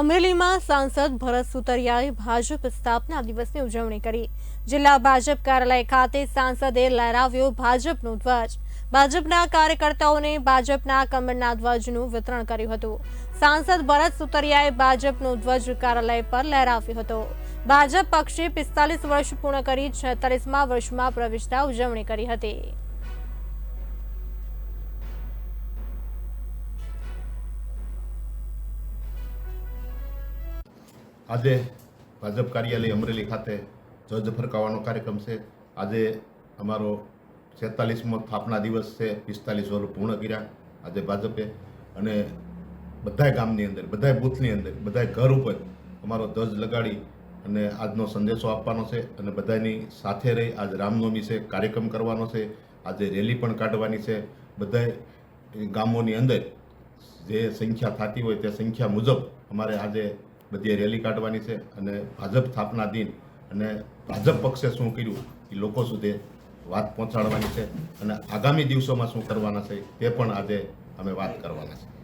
અમરેલીમાં સાંસદ ભરત સુતરિયાએ ભાજપ સ્થાપના દિવસની ઉજવણી કરી. જિલ્લા ભાજપ કાર્યાલય ખાતે સાંસદે લહેરાવ્યો ભાજપનો ધ્વજ. ભાજપના કાર્યકર્તાઓને ભાજપના કમળના ધ્વજનું વિતરણ કર્યું હતું. સાંસદ ભરત સુતરિયાએ ભાજપનો ધ્વજ કાર્યાલય પર લહેરાવ્યો હતો. ભાજપ પક્ષે પિસ્તાલીસ વર્ષ પૂર્ણ કરી છેતાલીસમાં વર્ષમાં પ્રવેશતા ઉજવણી કરી હતી. આજે ભાજપ કાર્યાલય અમરેલી ખાતે ધ્વજ ફરકાવવાનો કાર્યક્રમ છે. આજે અમારો છેતાલીસમો સ્થાપના દિવસ છે. પિસ્તાલીસ વર્ષ પૂર્ણ કર્યા આજે ભાજપે. અને બધાય ગામની અંદર, બધાય બૂથની અંદર, બધાય ઘર ઉપર અમારો ધ્વજ લગાડી અને આજનો સંદેશો આપવાનો છે અને બધાની સાથે રહી આજ રામનવમી છે, કાર્યક્રમ કરવાનો છે. આજે રેલી પણ કાઢવાની છે. બધાય ગામોની અંદર જે સંખ્યા થતી હોય તે સંખ્યા મુજબ અમારે આજે બધી રેલી કાઢવાની છે અને ભાજપ સ્થાપના દિન અને ભાજપ પક્ષે શું કર્યું એ લોકો સુધી વાત પહોંચાડવાની છે અને આગામી દિવસોમાં શું કરવાના છે તે પણ આજે અમે વાત કરવાના છે.